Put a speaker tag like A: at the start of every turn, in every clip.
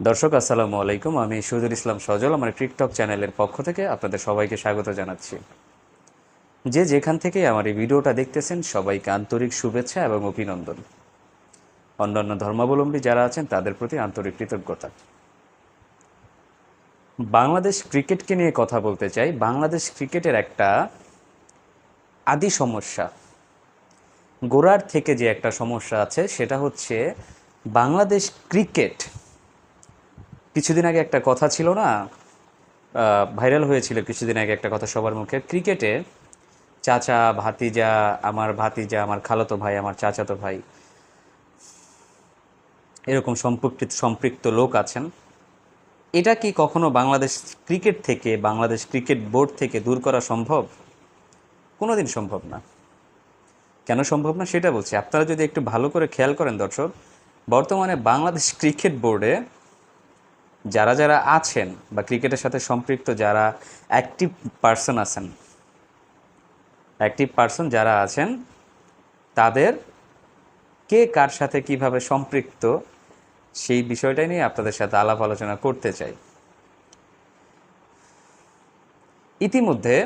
A: দর্শক, আসসালামু আলাইকুম। আমি সুজুল ইসলাম সজল, আমার টিকটক চ্যানেলের পক্ষ থেকে আপনাদের সবাইকে স্বাগত জানাচ্ছি। যে যেখান থেকে আমার এই ভিডিওটা দেখতেছেন, সবাইকে আন্তরিক শুভেচ্ছা এবং অভিনন্দন। অন্যান্য ধর্মাবলম্বী যারা আছেন, তাদের প্রতি আন্তরিক কৃতজ্ঞতা। বাংলাদেশ ক্রিকেটকে নিয়ে কথা বলতে চাই। বাংলাদেশ ক্রিকেটের একটা আদি সমস্যা। গোড়ার থেকে যে একটা সমস্যা আছে, সেটা হচ্ছে বাংলাদেশ ক্রিকেট কিছুদিন আগে একটা কথা ছিল না? ভাইরাল হয়েছিল কিছুদিন আগে একটা কথা সবার মুখে। ক্রিকেটে চাচা, ভাতিজা, আমার ভাতিজা, আমার খালাতো ভাই, আমার চাচাতো ভাই, এরকম সম্পৃক্ত সম্পৃক্ত লোক আছেন। এটা কি কখনো বাংলাদেশ ক্রিকেট থেকে, বাংলাদেশ ক্রিকেট বোর্ড থেকে দূর করা সম্ভব? কোনোদিন সম্ভব না। কেন সম্ভব না সেটা বলছি। আপনারা যদি একটু ভালো করে খেয়াল করেন দর্শক, বর্তমানে বাংলাদেশ ক্রিকেট বোর্ডে যারা যারা আছেন বা ক্রিকেটের সাথে সম্পৃক্ত যারা অ্যাক্টিভ পার্সন আছেন অ্যাক্টিভ পার্সন যারা আছেন, তাদের কে কার সাথে কীভাবে সম্পৃক্ত সেই বিষয়টাই নিয়ে আপনাদের সাথে আলাপ আলোচনা করতে চাই। ইতিমধ্যে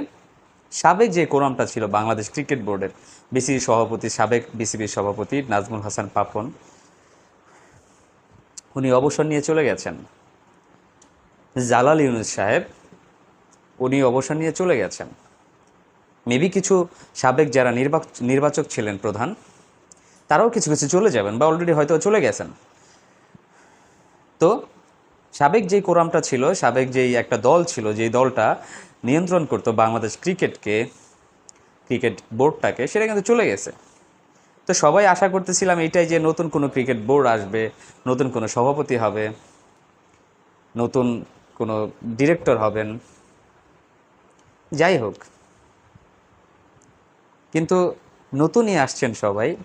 A: সাবেক যে কোরামটা ছিল বাংলাদেশ ক্রিকেট বোর্ডের, বিসিবি সভাপতি, সাবেক বিসিবির সভাপতি নাজমুল হাসান পাপন, উনি অবসর নিয়ে চলে গেছেন। জালাল ইউনুস সাহেব, উনি অবসর নিয়ে চলে গেছেন। মেবি কিছু সাবেক যারা নির্বাচক ছিলেন প্রধান, তারাও কিছু কিছু চলে যাবেন বা অলরেডি হয়তো চলে গেছেন। তো সাবেক যেই কোরামটা ছিল, সাবেক যেই একটা দল ছিল, যেই দলটা নিয়ন্ত্রণ করতো বাংলাদেশ ক্রিকেটকে, ক্রিকেট বোর্ডটাকে, সেটা কিন্তু চলে গেছে। তো সবাই আশা করতেছিলাম এইটাই যে নতুন কোনো ক্রিকেট বোর্ড আসবে, নতুন কোনো সভাপতি হবে, নতুন কোনো ডিরেক্টর হবেন। যাই হোক কিন্তু নতুনই আসছেন সবাই।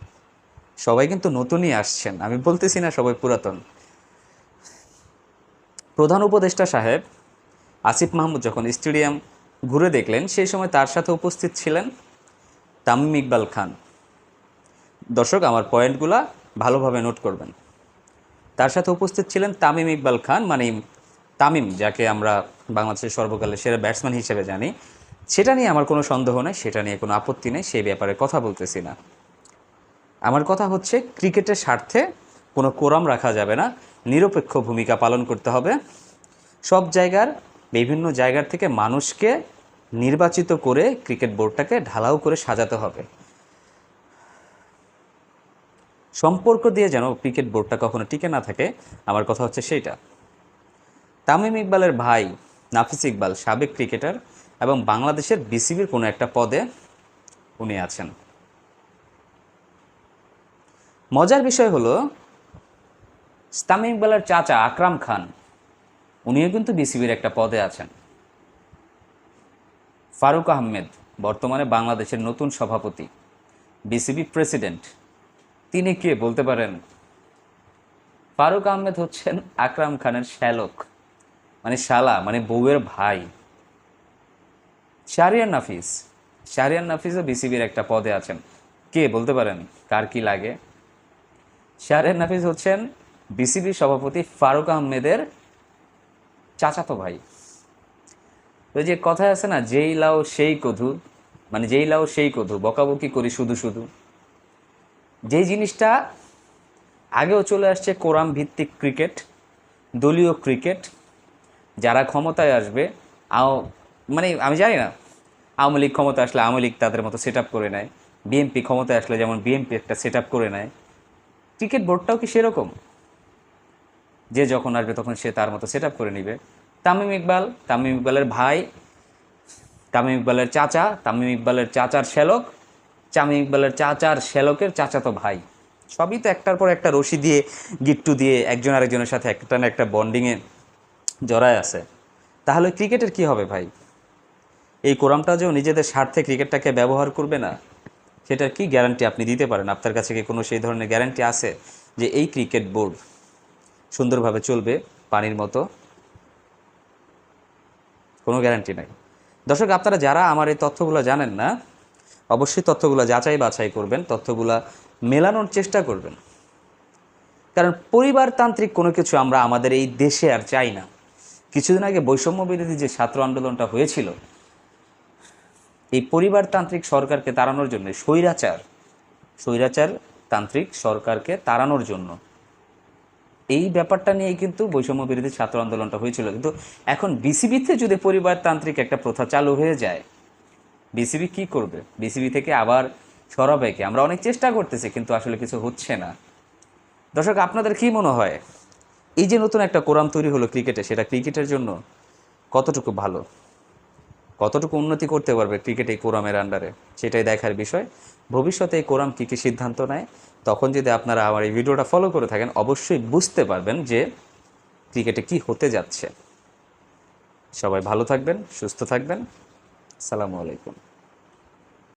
A: সবাই কিন্তু নতুনই আসছেন। আমি বলতেছি না সবাই পুরাতন। প্রধান উপদেষ্টা সাহেব আসিফ মাহমুদ যখন স্টেডিয়াম ঘুরে দেখলেন, সেই সময় তার সাথে উপস্থিত ছিলেন তামিম ইকবাল খান। দর্শক, আমার পয়েন্টগুলা ভালোভাবে নোট করবেন। তার সাথে উপস্থিত ছিলেন তামিম ইকবাল খান মানে তামিম, যাকে আমরা বাংলাদেশের সর্বকালের সেরা ব্যাটসম্যান হিসেবে জানি, সেটা নিয়ে আমার কোনো সন্দেহ নেই, সেটা নিয়ে কোনো আপত্তি নেই সেই ব্যাপারে কথা বলতেছি না। আমার কথা হচ্ছে, ক্রিকেটের স্বার্থে কোনো কোরাম রাখা যাবে না, নিরপেক্ষ ভূমিকা পালন করতে হবে। সব জায়গার, বিভিন্ন জায়গার থেকে মানুষকে নির্বাচিত করে ক্রিকেট বোর্ডটাকে ঢালাও করে সাজাতে হবে। সম্পর্ক দিয়ে যেন ক্রিকেট বোর্ডটা কখনো টিকে না থাকে, আমার কথা হচ্ছে সেইটা। তামিম ইকবালের ভাই নাফিস ইকবাল, সাবেক ক্রিকেটার এবং বাংলাদেশের বিসিবির কোনো একটা পদে উনি আছেন। মজার বিষয় হলো, তামিম ইকবালের চাচা আকরাম খান, উনিও কিন্তু বিসিবির একটা পদে আছেন। ফারুক আহমেদ, বর্তমানে বাংলাদেশের নতুন সভাপতি, বিসিবি প্রেসিডেন্ট। তিনি কে বলতে পারেন? ফারুক আহমেদ হচ্ছেন আকরাম খানের শ্যালক। মানে শালা মানে বউয়ের ভাই। শাহরিয়ার নাফিস। শাহরিয়ার নাফিসও বিসিবির একটা পদে আছেন। কে বলতে পারেন? কার কি লাগে? শাহরিয়ার নাফিস হচ্ছেন বিসিবি সভাপতি ফারুক আহমেদের চাচাতো ভাই। ওই যে কথায় আছে না, যেই লাও সেই কধু মানে যেই লাও সেই কধু বকাবকি করি শুধু শুধু। যেই জিনিসটা আগেও চলে আসছে কোরাম ভিত্তিক ক্রিকেট, দলীয় ক্রিকেট যারা ক্ষমতায় আসবে, আও মানে আমি জানি না, আওয়ামী লীগ ক্ষমতা আসলে আওয়ামী লীগ তাদের মতো সেট করে নেয়। বিএনপি ক্ষমতায় আসলে যেমন বিএনপি একটা সেট করে নেয়। ক্রিকেট বোর্ডটাও কি সেরকম? যে যখন আসবে তখন সে তার মতো সেট করে নিবে। তামিম ইকবাল, তামিম ইকবালের ভাই, তামিম ইকবালের চাচা, তামিম ইকবালের চাচার শ্যালক, তামিম ইকবালের চাচার শ্যালকের চাচা তো ভাই। সবই তো একটার পর একটা রশি দিয়ে, গিট্টু দিয়ে একজন আরেকজনের সাথে একটা না একটা বন্ডিংয়ে জড়ায় আছে। তাহলে ক্রিকেটের কি হবে ভাই? এই কোরামটা যে নিজেদের স্বার্থে ক্রিকেটটাকে ব্যবহার করবে না, সেটার কি গ্যারান্টি আপনি দিতে পারেন? আপনার কাছে কি কোনো সেই ধরনের গ্যারান্টি আছে যে এই ক্রিকেট বোর্ড সুন্দরভাবে চলবে পানির মতো? কোনো গ্যারান্টি নাই। দর্শক, আপনারা যারা আমার এই তথ্যগুলো জানেন না, অবশ্যই তথ্যগুলো যাচাই বাছাই করবেন, তথ্যগুলো মেলানোর চেষ্টা করবেন। কারণ পরিবারতান্ত্রিক কোনো কিছু আমরা আমাদের এই দেশে আর চাই না। কিছুদিন আগে বৈষম্য বিরোধী যে ছাত্র আন্দোলনটা হয়েছিল, এই পরিবারতান্ত্রিক সরকারকে তাড়ানোর জন্য, স্বৈরাচার স্বৈরাচার তান্ত্রিক সরকারকে তাড়ানোর জন্য, এই ব্যাপারটা নিয়েই কিন্তু বৈষম্য বিরোধী ছাত্র আন্দোলনটা হয়েছিল। কিন্তু এখন বিসিবিতে যদি পরিবারতান্ত্রিক একটা প্রথা চালু হয়ে যায়, বিসিবি কি করবে? বিসিবি থেকে আবার সরাবে কি? আমরা অনেক চেষ্টা করতেছি, কিন্তু আসলে কিছু হচ্ছে না। দর্শক, আপনাদের কি মনে হয়? এই যে নতুন একটা কোরাম তৈরি হলো ক্রিকেটে, সেটা ক্রিকেটের জন্য কতটুকু ভালো? কতটুকু উন্নতি করতে পারবে ক্রিকেট এই কোরামের আন্ডারে সেটাই দেখার বিষয়। ভবিষ্যতে এই কোরাম কী কী সিদ্ধান্ত নেয়, তখন যদি আপনারা আমার এই ভিডিওটা ফলো করে থাকেন, অবশ্যই বুঝতে পারবেন যে ক্রিকেটে কি হতে যাচ্ছে। সবাই ভালো থাকবেন, সুস্থ থাকবেন। সালামু আলাইকুম।